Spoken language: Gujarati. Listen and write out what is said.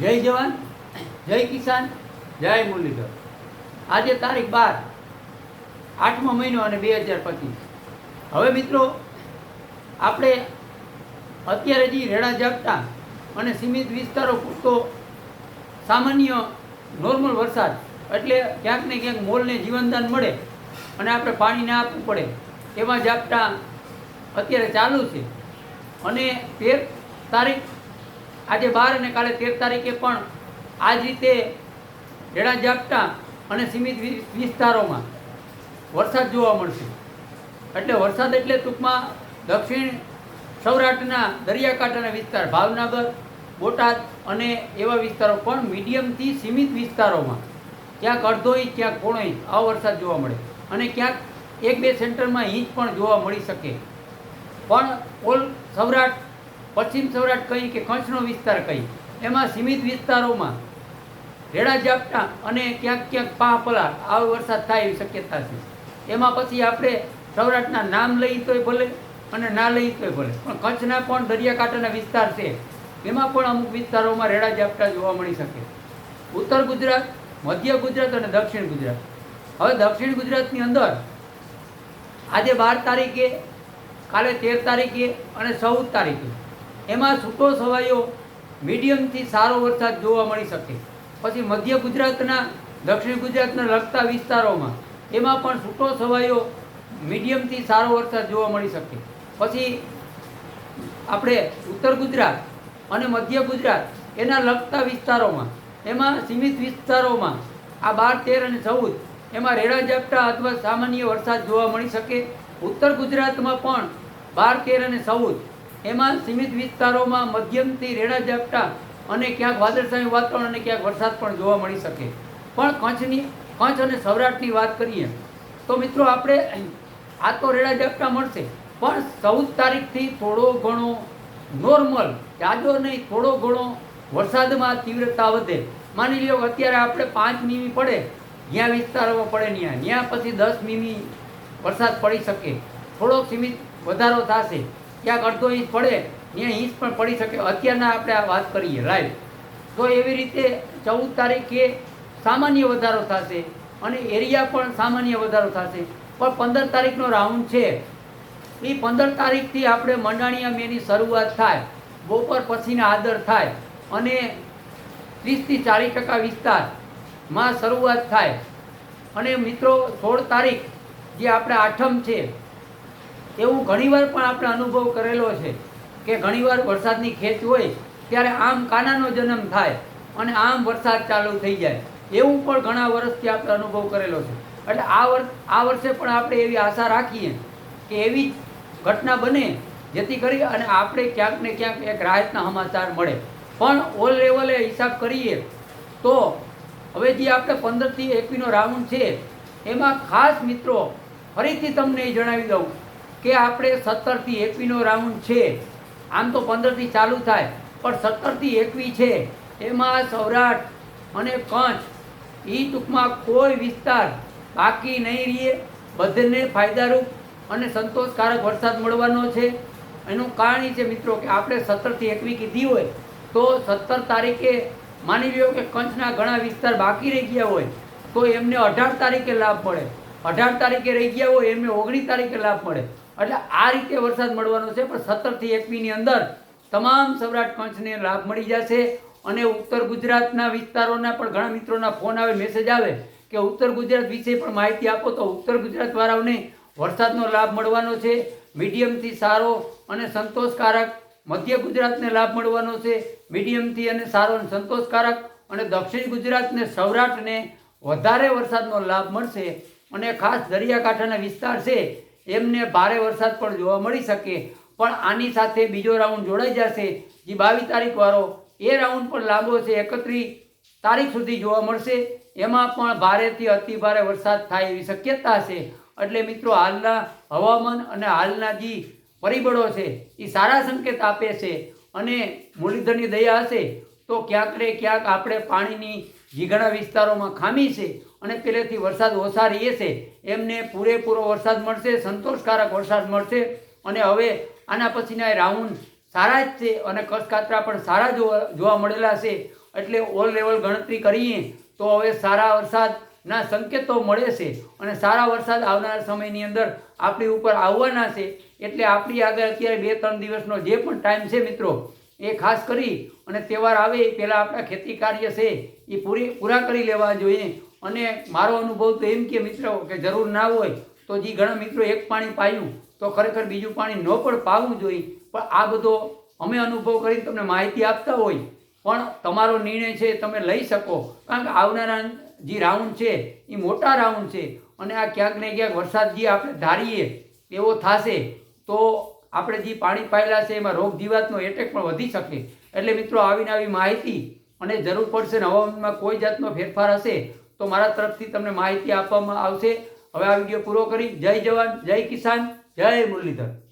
જય જવાન, જય કિસાન, જય મુરલીધર. આજે તારીખ બાર, આઠમો મહિનો અને બે હજાર પચીસ. હવે મિત્રો, આપણે અત્યારે જે રેડા જાગતા અને સીમિત વિસ્તારો પૂરતો સામાન્ય નોર્મલ વરસાદ, એટલે ક્યાંક ને ક્યાંક મોલને જીવનદાન મળે અને આપણે પાણી ના આપવું પડે. એવા ઝાપટા અત્યારે ચાલુ છે. અને તેર તારીખ આજે બાર અને કાલે તેર તારીખે પણ આ જ રીતે ડેડા ઝાપટા અને સીમિત વિસ્તારોમાં વરસાદ જોવા મળશે. એટલે વરસાદ એટલે ટૂંકમાં દક્ષિણ સૌરાષ્ટ્રના દરિયાકાંઠાના વિસ્તાર, ભાવનગર, બોટાદ અને એવા વિસ્તારો પણ મીડિયમથી સીમિત વિસ્તારોમાં. ક્યાંક અડધો ઇંચ, ક્યાંક પોણો ઇંચ આવો વરસાદ જોવા મળે અને ક્યાંક એક બે સેન્ટરમાં ઇંચ પણ જોવા મળી શકે. પણ ઓલ સૌરાષ્ટ્ર પશ્ચિમ સૌરાષ્ટ્ર કહી કે કચ્છનો વિસ્તાર કહી. એમાં સીમિત વિસ્તારોમાં રેડા ઝાપટા અને ક્યાંક ક્યાંક પાપલા આવો વરસાદ થાય એવી શક્યતા છે. એમાં પછી આપણે સૌરાષ્ટ્રના નામ લઈ તોય ભલે અને ના લઈ તોય ભલે. પણ કચ્છના પણ દરિયાકાંઠાના વિસ્તાર છે. એમાં પણ અમુક વિસ્તારોમાં રેડા ઝાપટા જોવા મળી શકે. ઉત્તર ગુજરાત, મધ્ય ગુજરાત અને દક્ષિણ ગુજરાત. હવે દક્ષિણ ગુજરાતની અંદર આજે બાર તારીખે, કાલે તેર તારીખે અને ચૌદ તારીખે એમાં છૂટો છવાયો. મીડિયમથી સારો વરસાદ જોવા મળી શકે. પછી મધ્ય ગુજરાતના, દક્ષિણ ગુજરાતના લગતા વિસ્તારોમાં એમાં પણ છૂટો છવાયો. મીડિયમથી સારો વરસાદ જોવા મળી શકે. પછી આપણે ઉત્તર ગુજરાત અને મધ્ય ગુજરાત એના લગતા વિસ્તારોમાં, એમાં સીમિત વિસ્તારોમાં આ બાર, તેર અને ચૌદ એમાં રેડા ઝાપટા અથવા સામાન્ય વરસાદ જોવા મળી શકે. ઉત્તર ગુજરાતમાં પણ બાર, તેર અને ચૌદ એમાં સીમિત વિસ્તારોમાં મધ્યમથી રેડા ઝાપટા અને ક્યાંક વાદળછાયું વાતાવરણ અને ક્યાંક વરસાદ પણ જોવા મળી શકે. પણ કચ્છની, કચ્છ અને સૌરાષ્ટ્રની વાત કરીએ, તો મિત્રો આપણે આ તો રેડા ઝાપટા મળશે, પણ ચૌદ તારીખથી થોડો ઘણો નોર્મલ જાજો નહીં, થોડો ઘણો વરસાદમાં તીવ્રતા વધે. માની લો અત્યારે આપણે પાંચ મીમી પડે, જ્યાં વિસ્તારોમાં પડે ત્યાં ત્યાં પછી દસ મીમી વરસાદ પડી શકે. થોડોક સીમિત વધારો થશે. ક્યાંક અડધો ઇંચ પડે, ત્યાં ઇંચ પણ પડી શકે. અત્યારના આપણે આ વાત કરીએ લાઈવ તો એવી રીતે ચૌદ તારીખે સામાન્ય વધારો થશે અને એરિયા પણ સામાન્ય વધારો થશે. પણ પંદર તારીખનો રાઉન્ડ છે. એ પંદર તારીખથી આપણે મંડાણીયા મેની શરૂઆત થાય, બપોર પછીના આદર થાય અને ત્રીસથી ચાલીસ ટકા વિસ્તારમાં શરૂઆત થાય. અને મિત્રો, સોળ તારીખ જે આપણે આઠમ છે એવું ઘણીવાર પણ આપણે અનુભવ કરેલો છે કે ઘણીવાર વરસાદની ખેંચ હોય ત્યારે આમ કાનાનો જન્મ થાય અને આમ વરસાદ ચાલુ થઈ જાય. એવું પણ ઘણા વર્ષથી આપણે અનુભવ કરેલો છે. એટલે આ વર્ષ આ વર્ષે પણ આપણે એવી આશા રાખીએ કે એવી ઘટના બને જેથી કરી અને આપણે ક્યાંક ને ક્યાંક એક રાહતના સમાચાર મળે. પણ ઓલ લેવલે હિસાબ કરીએ તો હવે જે આપણે પંદરથી એકવીનો રાઉન્ડ છે, એમાં ખાસ મિત્રો ફરીથી તમને એ જણાવી દઉં કે આપણે સત્તરથી એકવીનો રાઉન્ડ છે. આમ તો પંદરથી ચાલુ થાય, પણ સત્તરથી એકવી છે. એમાં સૌરાષ્ટ્ર અને કચ્છ એ ટૂંકમાં કોઈ વિસ્તાર બાકી નહીં રહીએ. બધેને ફાયદારૂપ અને સંતોષકારક વરસાદ મળવાનો છે. એનું કારણ એ છે મિત્રો કે આપણે સત્તરથી એકવી કીધી હોય, તો સત્તર તારીખે માની લ્યો કે કચ્છના ઘણા વિસ્તાર બાકી રહી ગયા હોય, તો એમને અઢાર તારીખે લાભ મળે. અઢાર તારીખે રહી ગયા હોય, એમને ઓગણીસ તારીખે લાભ મળે. એટલે આ રીતે વરસાદ મળવાનો છે, પણ સત્તરથી એકવીની અંદર તમામ સૌરાષ્ટ્ર કચ્છને લાભ મળી જશે. અને ઉત્તર ગુજરાતના વિસ્તારોના પણ ઘણા મિત્રોના ફોન આવે, મેસેજ આવે કે ઉત્તર ગુજરાત વિશે પણ માહિતી આપો તો ઉત્તર ગુજરાત વાળાઓને વરસાદનો લાભ મળવાનો છે. મીડિયમથી સારો અને સંતોષકારક મધ્ય ગુજરાતને લાભ મળવાનો છે. મીડિયમથી અને સારો અને સંતોષકારક અને દક્ષિણ ગુજરાતને સૌરાષ્ટ્રને વધારે વરસાદનો લાભ મળશે અને ખાસ દરિયાકાંઠાના વિસ્તાર છે, એમને ભારે વરસાદ પણ જોવા મળી શકે. પણ આની સાથે બીજો રાઉન્ડ જોડાઈ જશે, જે બાવીસ તારીખ વાળો એ રાઉન્ડ પણ લાંબો છે, એકત્રીસ તારીખ સુધી જોવા મળશે. એમાં પણ ભારેથી અતિ ભારે વરસાદ થાય એવી શક્યતા છે. એટલે મિત્રો, હાલના હવામાન અને હાલના જે પરિબળો છે, એ સારા સંકેત આપે છે. અને મુરલીધરની દયા હશે, તો ક્યાંક ને ક્યાંક આપણે પાણીની જે ઘણા વિસ્તારોમાં ખામી છે અને પહેલેથી વરસાદ ઓછા રહીએ છે. એમને પૂરેપૂરો વરસાદ મળશે, સંતોષકારક વરસાદ મળશે. અને હવે આના પછીના રાઉન્ડ સારા જ છે અને કચકાતરા પણ સારા જોવા જોવા મળેલા છે. એટલે ઓલ લેવલ ગણતરી કરીએ તો હવે સારા વરસાદના સંકેતો મળે છે. અને સારા વરસાદ આવનાર સમયની અંદર આપણી ઉપર આવવાના છે. એટલે આપણી આગળ અત્યારે બે ત્રણ દિવસનો જે પણ ટાઈમ છે મિત્રો, એ ખાસ કરી અને તહેવાર આવે એ પહેલાં આપણા ખેતી કાર્ય છે એ પૂરી, પૂરા કરી લેવા જોઈએ. અને મારો અનુભવ તો એમ કે મિત્રો કે જરૂર ના હોય તો જે ઘણા મિત્રો એક પાણી પાયું તો ખરેખર બીજું પાણી ન પણ પાવું જોઈએ. પણ આ બધો અમે અનુભવ કરીને તમને માહિતી આપતા હોય. પણ તમારો નિર્ણય છે તમે લઈ શકો. કારણ કે આવનારા જે રાઉન્ડ છે એ મોટા રાઉન્ડ છે. અને આ ક્યાંક ને ક્યાંક વરસાદ જે આપણે ધારીએ એવો થશે તો આપણે જે પાણી પાયેલા છે એમાં રોગ જીવાતનો એટેક પણ વધી શકે. એટલે મિત્રો આવીને આવી માહિતી અને જરૂર પડશે ને હવામાનમાં કોઈ જાતનો ફેરફાર હશે તો મારા તરફથી તમને માહિતી આપવામાં આવશે. હવે આ વીડિયો પૂરો કરી. જય જવાન, જય કિસાન, જય મુરલીધર.